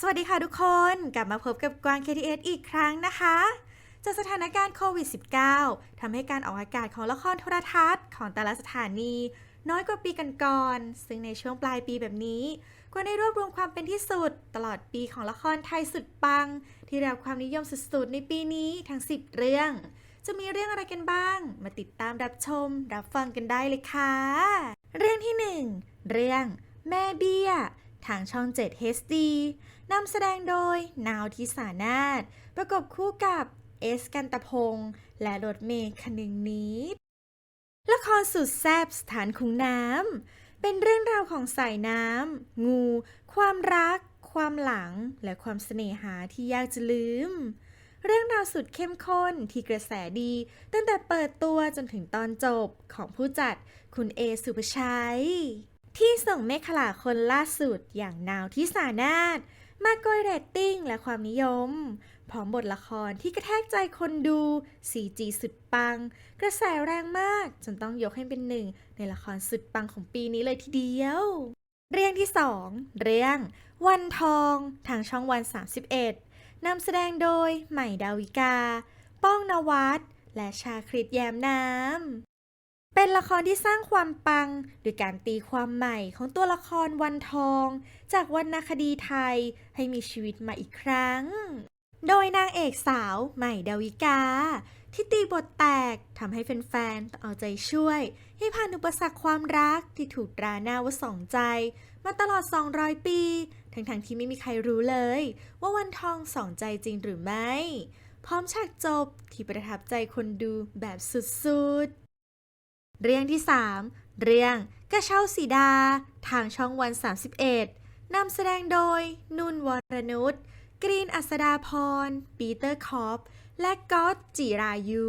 สวัสดีค่ะทุกคนกลับมาพบกับกวาง KTS อีกครั้งนะคะจากสถานการณ์โควิด -19 ทำให้การออกอากาศของละครโทรทัศน์ของแต่ละสถานี น้อยกว่าปีก่อนๆซึ่งในช่วงปลายปีแบบนี้กวางได้รวบรวมความเป็นที่สุด ตลอดปีของละครไทยสุดปัง ที่ได้รับความนิยมสุดๆในปีนี้ทั้ง 10 เรื่อง จะมีเรื่องอะไรกันบ้าง มาติดตามรับชม รับฟังกันได้เลยค่ะ เรื่องที่ 1 เรื่อง แม่เบี้ย ทางช่อง 7 HD นำแสดงโดย นาวทิสานาถประกบคู่กับเอสกันตะพงษ์และรถเมย์คนึงนิดละครสุดแซ่บสถานคุงน้ำ เป็นเรื่องราวของสายน้ำ งู ความรัก ความหลัง และความเสน่หาที่ยากจะลืม เรื่องราวสุดเข้มข้นที่กระแสดี ตั้งแต่เปิดตัวจนถึงตอนจบของผู้จัดคุณเอสุภชัย ที่ส่งเมฆขลาคนล่าสุดอย่างนาวที่สานาถมาโกยเรตติ้งและความนิยม พร้อมบทละครที่กระแทกใจคนดู CG สุดปัง กระแสแรงมาก จนต้องยกให้เป็นหนึ่ง ในละครสุดปังของปีนี้เลยทีเดียว เรื่องที่ 2 เรื่อง วันทอง ทางช่องวัน 31นำแสดงโดยใหม่ดาวิกา ป้องนวัดและชาคริตแย้มน้ำ เป็นละครที่สร้างความปังโดยการตีความใหม่ของตัวละครวันทอง จากวรรณคดีไทยให้มีชีวิตมาอีกครั้ง โดยนางเอกสาวใหม่ดาวิกา ที่ตีบทแตกทำให้แฟนๆต้องเอาใจช่วย ให้ผ่านอุปสรรคความรักที่ถูกตราหน้าว่าสองใจ มาตลอด 200 ปี ทั้งๆที่ไม่มีใครรู้เลย ว่าวันทองสองใจจริงหรือไม่ พร้อมฉากจบที่ประทับใจคนดูแบบสุดๆ เรื่องที่ 3 เรื่องกระเช้าสีดา ทางช่องวัน 31 นำแสดงโดย นุ่นวรนุชกรีนอัสดาพร ปีเตอร์คอป และก๊อตจิรายุ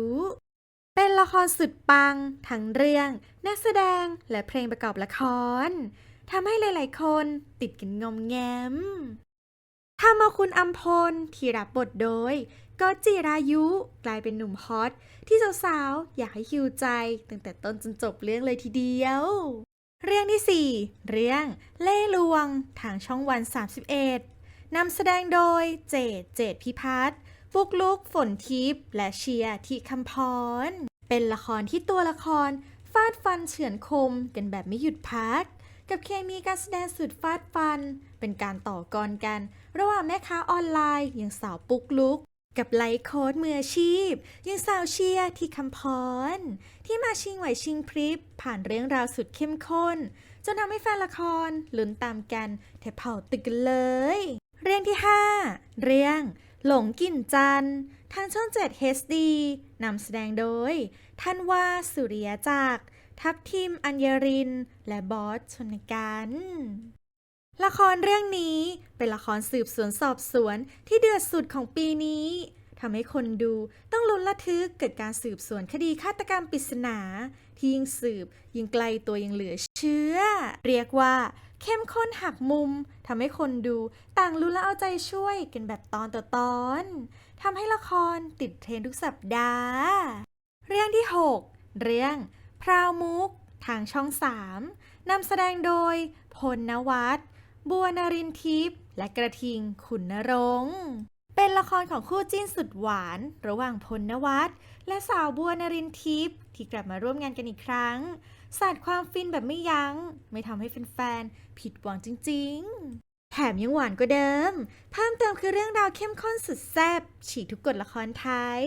เป็นละครสุดปัง ทั้งเรื่อง นักแสดงและเพลงประกอบละครทำให้หลาย ๆ คนติดกันงอมแงม ทำเอาคุณอัมพลที่รับบทโดยก๊อตจิรายุ กลายเป็นหนุ่มฮอต ที่สาวๆ อยากให้คิวใจ ตั้งแต่ต้นจนจบเรื่องเลยทีเดียว เรื่องที่ 4 เรื่องเล่ห์ลวง ทางช่องวัน 31นำแสดงโดยเจดเจดพิพัฒน์ฟุกลุกฝนทิพย์และเชียร์ที่คำพร เป็นละครที่ตัวละครฟาดฟันเฉือนคมกันแบบไม่หยุดพัก กับเคมีการแสดงสุดฟาดฟัน เป็นการต่อกรกัน ระหว่างแม่ค้าออนไลน์อย่างสาวปุ๊กลุก กับไลฟ์โค้ดมืออาชีพอย่างสาวเชียร์ที่คำพร ที่มาชิงไหวชิงพริบ ผ่านเรื่องราวสุดเข้มข้น จนทำให้แฟนละครลุ้นตามกันแทบเผาตึกกันเลย เรื่องที่ 5 เรื่อง หลงกลิ่นจันทร์ทางช่อง 7 HD นำแสดงโดยท่านว่าสุริยจักร ทัพทีมอัญญริน และบอสชนกันละครเรื่องนี้เป็นละครสืบสวนสอบสวนที่เดือดสุดของปีนี้ทำให้คนดูต้องลุ้นระทึกเกิดการสืบสวนคดีฆาตกรรมปริศนา ที่ยิ่งสืบยิ่งไกลตัวยังเหลือเชื่อ เรียกว่า เข้มข้นหักมุมทำให้คนดูต่างลุ้นและเอาใจช่วยกันแบบตอนต่อตอนทำให้ละครติดเทรนทุกสัปดาห์ เรื่องที่ 6 เรื่อง ราวมุก ทางช่อง 3นำแสดงโดย พลนวัตบัวนรินทิพย์และกระทิงขุนนรงค์เป็นละครของคู่จิ้นสุดหวาน ระหว่างพลนวัตและสาวบัวนรินทิพย์ที่กลับมาร่วมงานกันอีกครั้ง สาดความฟินแบบไม่ยัง้ง ไม่ทำให้แฟนๆผิดหวังจริง ๆ แถมยังหวานกว่าเดิม เพิ่มเติมคือเรื่องราวเข้มข้นสุดแซ่บฉีกทุกกฎละครไทย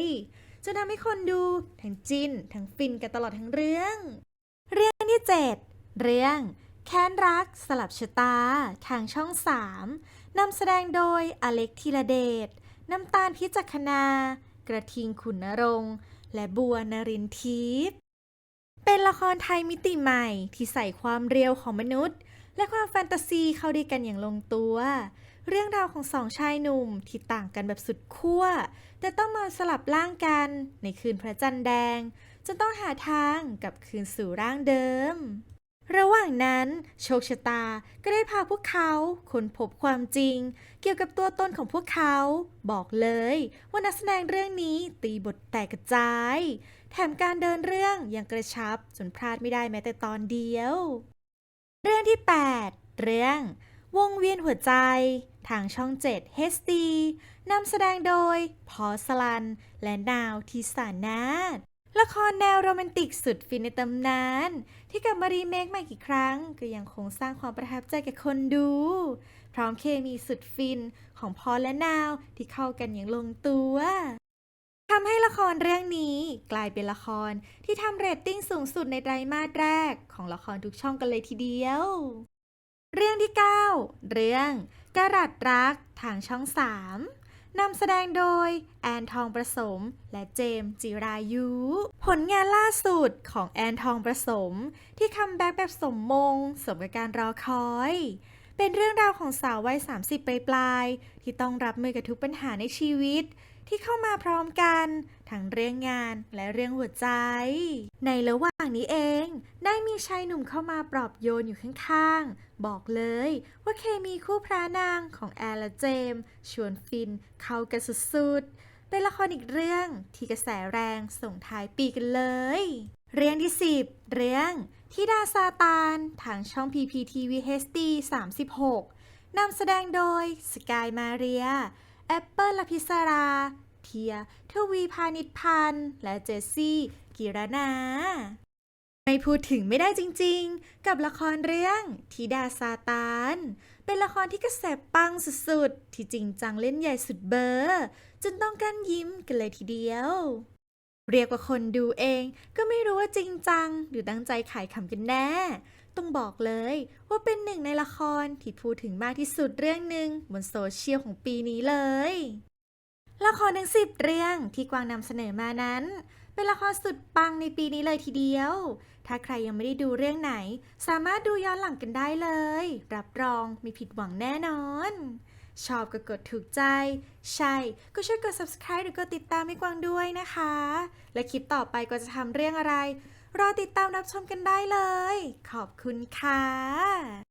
จนทำให้คนดูทั้งจินทั้งฟินกันตลอดทั้งเรื่อง เรื่องที่ 7 เรื่อง แค้นรักสลับชะตา ทางช่อง 3นำแสดงโดยอเล็กธีรเดชน้ำตาลพิจักนา กระทิงขุนนรงค์และบัวนรินทิพย์เป็นละครไทยมิติใหม่ที่ใส่ความเรียวของมนุษย์ และความแฟนตาซีเข้าด้วยกันอย่างลงตัว เรื่องราวของสองชายหนุ่มที่ต่างกันแบบสุดขั้ว แต่ต้องมาสลับร่างกันในคืนพระจันทร์แดง จนต้องหาทางกลับคืนสู่ร่างเดิม ระหว่างนั้น โชคชะตาก็ได้พาพวกเขาค้นพบความจริง เกี่ยวกับตัวตนของพวกเขา บอกเลยว่านักแสดงเรื่องนี้ตีบทแตกกระจาย แถมการเดินเรื่องยังกระชับจนพลาดไม่ได้แม้แต่ตอนเดียว เรื่องที่ 8 เรื่อง วงเวียนหัวใจ ทางช่อง 7 HD นำแสดงโดย พอสลัน และนาวทิสานาถละครแนวโรแมนติกสุดฟินในตำนาน ที่กลับมารีเมคใหม่กี่ครั้ง ก็ยังคงสร้างความประทับใจแก่คนดู พร้อมเคมีสุดฟินของพอและนาวที่เข้ากันอย่างลงตัวทำให้ละครเรื่องนี้กลายเป็นละครที่ทำเรตติ้งสูงสุดในไตรมาสแรกของละครทุกช่องกันเลยทีเดียว เรื่องที่ 9 เรื่อง กระรัดรักทางช่อง 3นำแสดงโดย แอนทองประสม และเจมส์จิรายุ ผลงานล่าสุดของแอนทองประสม ที่คัมแบ็กแบบสมมง สมกับการรอคอย เป็นเรื่องราวของสาววัย 30 ปลายๆที่ต้องรับมือกับทุกปัญหาในชีวิต ที่เข้ามาพร้อมกัน ทั้งเรื่องงานและเรื่องหัวใจ ในระหว่างนี้เอง ได้มีชายหนุ่มเข้ามาปลอบโยนอยู่ข้างๆ บอกเลยว่าเคมีคู่พระนางของแอร์และเจมส์ชวนฟินเข้ากันสุดๆ เป็นละครอีกเรื่องที่กระแสแรงส่งท้ายปีกันเลย เรื่องที่ 10 เรื่องทิดาซาตานทางช่อง PPTV HD 36นำแสดงโดยสกายมาเรีย แอปเปิลลพิศรา เทีย ทวีพานิชพันธ์ และเจสซี่ กิรนาไม่พูดถึงไม่ได้จริงๆ กับละครเรื่องธิดาซาตาน เป็นละครที่กระแสปังสุดๆ ที่จริงจังเล่นใหญ่สุดเบอร์จนต้องกันยิ้มกันเลยทีเดียว เรียกว่าคนดูเองก็ไม่รู้ว่าจริงจัง หรือตั้งใจขายขำกันแน่ต้องบอกเลยว่าเป็นหนึ่งในละครที่พูดถึงมากที่สุดเรื่องหนึ่งบนโซเชียลของปีนี้เลย ละครทั้งสิบเรื่องที่กวางนำเสนอมานั้น เป็นละครสุดปังในปีนี้เลยทีเดียว ถ้าใครยังไม่ได้ดูเรื่องไหน สามารถดูย้อนหลังกันได้เลย รับรองไม่ผิดหวังแน่นอน ชอบก็กดถูกใจ ใช่ ก็ช่วยกด subscribe หรือกดติดตามให้กวางด้วยนะคะ และคลิปต่อไปก็จะทำเรื่องอะไร รอติดตามรับชมกันได้เลย ขอบคุณค่ะ